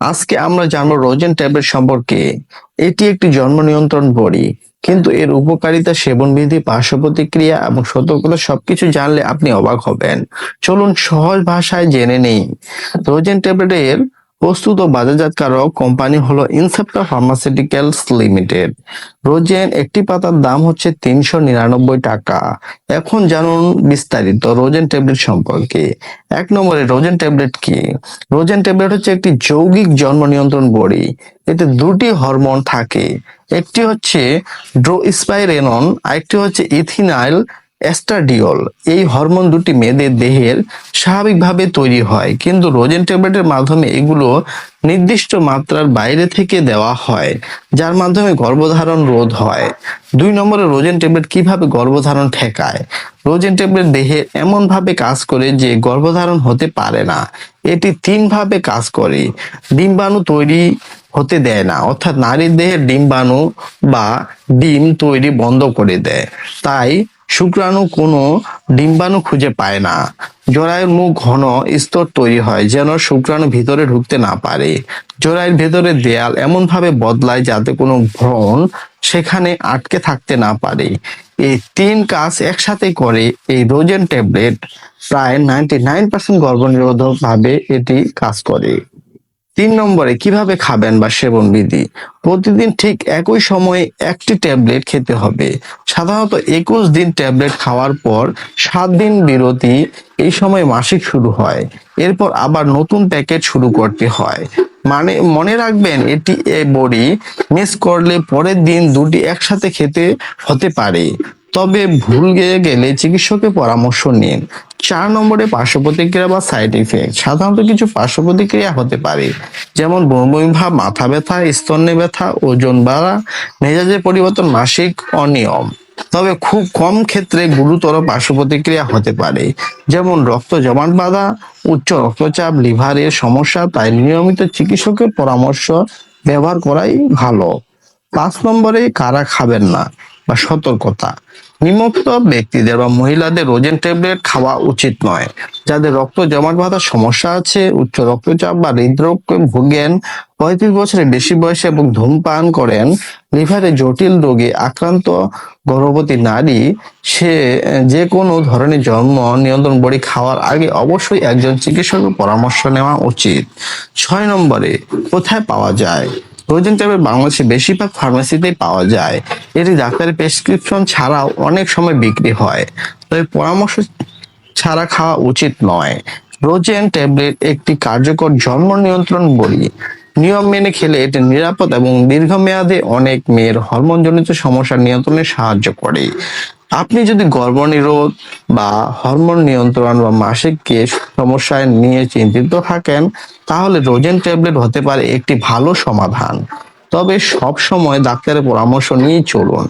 আজকে আমরা জানব রোজেন ট্যাবলেট সম্পর্কে। এটি একটি জন্ম নিয়ন্ত্রণ বড়ি, কিন্তু এর উপকারিতা সেবন বিধি, পার্শ্ব প্রতিক্রিয়া এবং সতর্কতা সবকিছু জানলে আপনি অবাক হবেন। চলুন সহজ ভাষায় জেনে নেই। রোজেন ট্যাবলেটের প্রস্তুত ও বাজারজাতকারক কোম্পানি হলো ইনসেপ্টা ফার্মাসিউটিক্যালস লিমিটেড। রোজেন একটি পাতার দাম হচ্ছে তিনশো নিরানব্বই টাকা। এখন জানুন বিস্তারিত রোজেন ট্যাবলেট সম্পর্কে। এক নম্বরে রোজেন ট্যাবলেট কি? রোজেন ট্যাবলেট হচ্ছে একটি যৌগিক জন্ম নিয়ন্ত্রণ বড়ি। এতে দুটি হরমোন থাকে। একটি হচ্ছে ড্রোস্পাইরেনন, আরেকটি হচ্ছে ইথিনাইল এস্টাডিওল এই হরমোন দুটি মেয়েদের দেহের স্বাভাবিকভাবে তৈরি হয়, কিন্তু রোজেন ট্যাবলেটের মাধ্যমে এগুলো নির্দিষ্ট মাত্রার বাইরে থেকে দেওয়া হয়, যার মাধ্যমে গর্ভধারণ রোধ হয়। দুই নম্বরে রোজেন ট্যাবলেট কীভাবে গর্ভধারণ ঠেকায়? রোজেন ট্যাবলেট দেহে এমনভাবে কাজ করে যে গর্ভধারণ হতে পারে না, এটি তিনভাবে কাজ করে, ডিম্বাণু তৈরি হতে দেয় না, অর্থাৎ নারীর দেহের ডিম্বাণু বা ডিম তৈরি বন্ধ করে দেয়। তাই শুক্রাণু কোনো ডিম্বাণু খুঁজে পায় না। জরায়ুর মুখ ঘন স্তর তৈরি হয় যেন শুক্রাণু ভিতরে ঢুকতে না পারে। জরায়ুর ভেতরে দেয়াল এমন ভাবে বদলায় যাতে কোনো ভ্রণ সেখানে আটকে থাকতে না পারে। এই তিন কাজ একসাথে করে এই রোজেন ট্যাবলেট প্রায় নাইনটি নাইন পার্সেন্ট গর্ভনিরোধক ভাবে এটি কাজ করে। তিন নম্বরে কীভাবে খাবেন বা সেবন বিধি? প্রতিদিন ঠিক একই সময়ে একটি ট্যাবলেট খেতে হবে। সাধারণত একুশ দিন ট্যাবলেট খাওয়ার পর সাত দিন বিরতি, এই সময় মাসিক শুরু হয়। এরপর আবার নতুন প্যাকেট শুরু করতে হয়। মানে মনে রাখবেন, এটি এ বড়ি মিস করলে পরের দিন দুটি একসাথে খেতে হতে পারে। তবে ভুল গেলে চিকিৎসকের পরামর্শ নিন। চার নম্বরে পার্শ্ব প্রতিক্রিয়া বা সাইড ইফেক্ট সাধারণত কিছু পার্শ্ব প্রতিক্রিয়া হতে পারে, যেমন বমি ভাব, মাথা ব্যথা, স্তন্যে ব্যথা, ওজন বাড়া, মেজাজের পরিবর্তন, মাসিক অনিয়ম। তবে খুব কম ক্ষেত্রে গুরুতর পার্শ্ব প্রতিক্রিয়া হতে পারে, যেমন রক্ত জমাট বাঁধা, উচ্চ রক্তচাপ, লিভারের সমস্যা, তাই নিয়মিত চিকিৎসকের পরামর্শ ব্যবহার করাই ভালো। পাঁচ নম্বরে, কারা খাবেন না? বা সতর্কতা। নিমুক্ত ব্যক্তিদের বা মহিলাদের রোজেন ট্যাবলেট খাওয়া উচিত নয়। যাদের রক্ত জমাট বাঁধার সমস্যা আছে, উচ্চ রক্তচাপ বা হৃদরোগে ভোগেন, পঁয়ত্রিশ বছরের বেশি বয়সে এবং ধূমপান করেন, লিভারে জটিল রোগে আক্রান্ত গর্ভবতী নারী, সে, যে কোনো ধরনের জন্ম নিয়ন্ত্রণ বড়ি খাওয়ার আগে অবশ্যই একজন চিকিৎসকের পরামর্শ নেওয়া উচিত। ছয় নম্বরে, কোথায় পাওয়া যায়? রোজেন ট্যাবলেট বাংলাদেশে বেশিরভাগ ফার্মেসিতেই পাওয়া যায়। এটি ডাক্তারের প্রেসক্রিপশন ছাড়াও অনেক সময় বিক্রি হয়। তবে পরামর্শ ছাড়া খাওয়া উচিত নয়। রোজেন ট্যাবলেট একটি কার্যকর জন্ম নিয়ন্ত্রণ বড়ি নিয়ম মেনে খেলে এটি নিরাপদ এবং দীর্ঘমেয়াদে অনেক মেয়ের হরমোনজনিত সমস্যা নিয়ন্ত্রণে সাহায্য করে। আপনি যদি গর্ভনিরোধ বা হরমোন নিয়ন্ত্রণ বা মাসিক কে সমস্যায় নিয়ে চিন্তিত থাকেন, তাহলে রোজেন ট্যাবলেট হতে পারে একটি ভালো সমাধান। তবে সব সময় ডাক্তারের পরামর্শ নিয়ে চলুন।